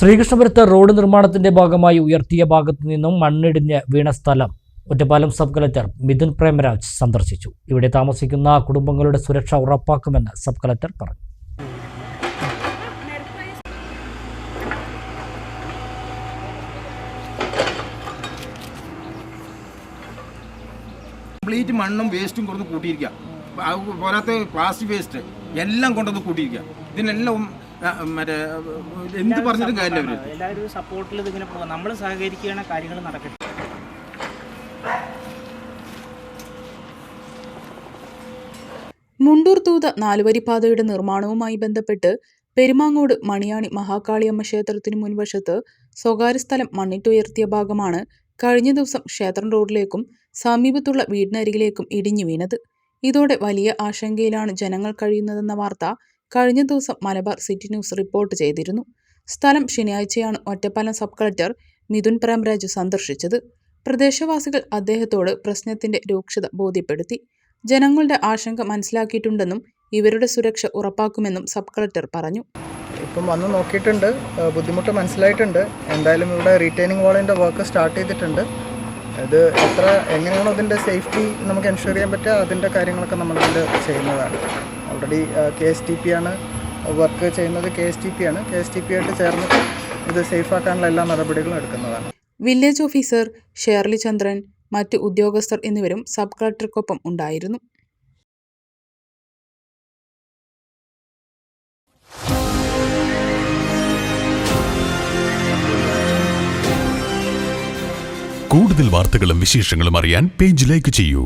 ശ്രീകൃഷ്ണപുരത്ത് road നിർമ്മാണത്തിന്റെ ഭാഗമായി ഉയർത്തിയ ഭാഗത്തു നിന്നും മണ്ണിടിഞ്ഞ് വീണ സ്ഥലം ഒറ്റപ്പാലം സബ് കലക്ടർ മിഥുൻ പ്രേമരാജ് സന്ദർശിച്ചു. ഇവിടെ താമസിക്കുന്ന കുടുംബങ്ങളുടെ സുരക്ഷ ഉറപ്പാക്കുമെന്ന് സബ് കലക്ടർ പറഞ്ഞു. കംപ്ലീറ്റ് മണ്ണും വേസ്റ്റും കൊടുത്ത് കൂട്ടിയിരിക്കുക പോരാത്ത പ്ലാസ്റ്റിക് വേസ്റ്റ് എല്ലാം കൊണ്ടുവന്ന് കൂട്ടിയിരിക്കുക ഇതിനെല്ലാം മറ്റേ എന്ത് പറഞ്ഞിട്ടും കാര്യമില്ല അവർ എല്ലാവരും സപ്പോർട്ടിൽ ഇതിങ്ങനെ പോകാം. നമ്മൾ സഹകരിക്കുകയാണ് കാര്യങ്ങൾ നടക്കട്ടെ. മുണ്ടൂർ തൂത നാലുവരിപ്പാതയുടെ നിർമ്മാണവുമായി ബന്ധപ്പെട്ട് പെരുമാങ്ങോട് മണിയാണി മഹാകാളിയമ്മ ക്ഷേത്രത്തിന് മുൻവശത്ത് സ്വകാര്യ സ്ഥലം മണ്ണിട്ടുയർത്തിയ ഭാഗമാണ് കഴിഞ്ഞ ദിവസം ക്ഷേത്രം റോഡിലേക്കും സമീപത്തുള്ള വീടിനരികിലേക്കും ഇടിഞ്ഞു വീണത്. ഇതോടെ വലിയ ആശങ്കയിലാണ് ജനങ്ങൾ കഴിയുന്നതെന്ന വാർത്ത കഴിഞ്ഞ ദിവസം മലബാർ സിറ്റി ന്യൂസ് റിപ്പോർട്ട് ചെയ്തിരുന്നു. സ്ഥലം ശനിയാഴ്ചയാണ് ഒറ്റപ്പാലം സബ് കളക്ടർ മിഥുൻ പ്രേംരാജ് സന്ദർശിച്ചത്. പ്രദേശവാസികൾ അദ്ദേഹത്തോട് പ്രശ്നത്തിന്റെ രൂക്ഷത ബോധ്യപ്പെടുത്തി. ജനങ്ങളുടെ ആശങ്ക മനസ്സിലാക്കിയിട്ടുണ്ടെന്നും ഇവരുടെ സുരക്ഷ ഉറപ്പാക്കുമെന്നും സബ് കളക്ടർ പറഞ്ഞു. ഇപ്പം വന്ന് നോക്കിയിട്ടുണ്ട്. ബുദ്ധിമുട്ട് മനസ്സിലായിട്ടുണ്ട്. എന്തായാലും ഇവിടെ റീറ്റെയിനിങ് വാളിന്റെ വർക്ക് സ്റ്റാർട്ട് ചെയ്തിട്ടുണ്ട്. ഇത് എത്ര എങ്ങനെയാണോ അതിന്റെ സേഫ്റ്റി നമുക്ക് എൻഷുർ ചെയ്യാൻ പറ്റുക അതിന്റെ കാര്യങ്ങളൊക്കെ നമ്മളിതിൽ ചെയ്യുന്നതാണ്. Already K S T P ആണ് വർക്ക് ചെയ്യുന്നത്. കെ എസ് ടി പി ആണ്. കെ എസ് ടി പി ആയിട്ട് ചേർന്ന് ഇത് സേഫ് ആക്കാനുള്ള എല്ലാ നടപടികളും എടുക്കുന്നതാണ്. വില്ലേജ് ഓഫീസർ ഷേർലി ചന്ദ്രൻ മറ്റ് ഉദ്യോഗസ്ഥർ എന്നിവരും സബ് കളക്ടർക്കൊപ്പം ഉണ്ടായിരുന്നു. കൂടുതൽ വാർത്തകളും വിശേഷങ്ങളും അറിയാൻ പേജ് ലൈക്ക് ചെയ്യൂ.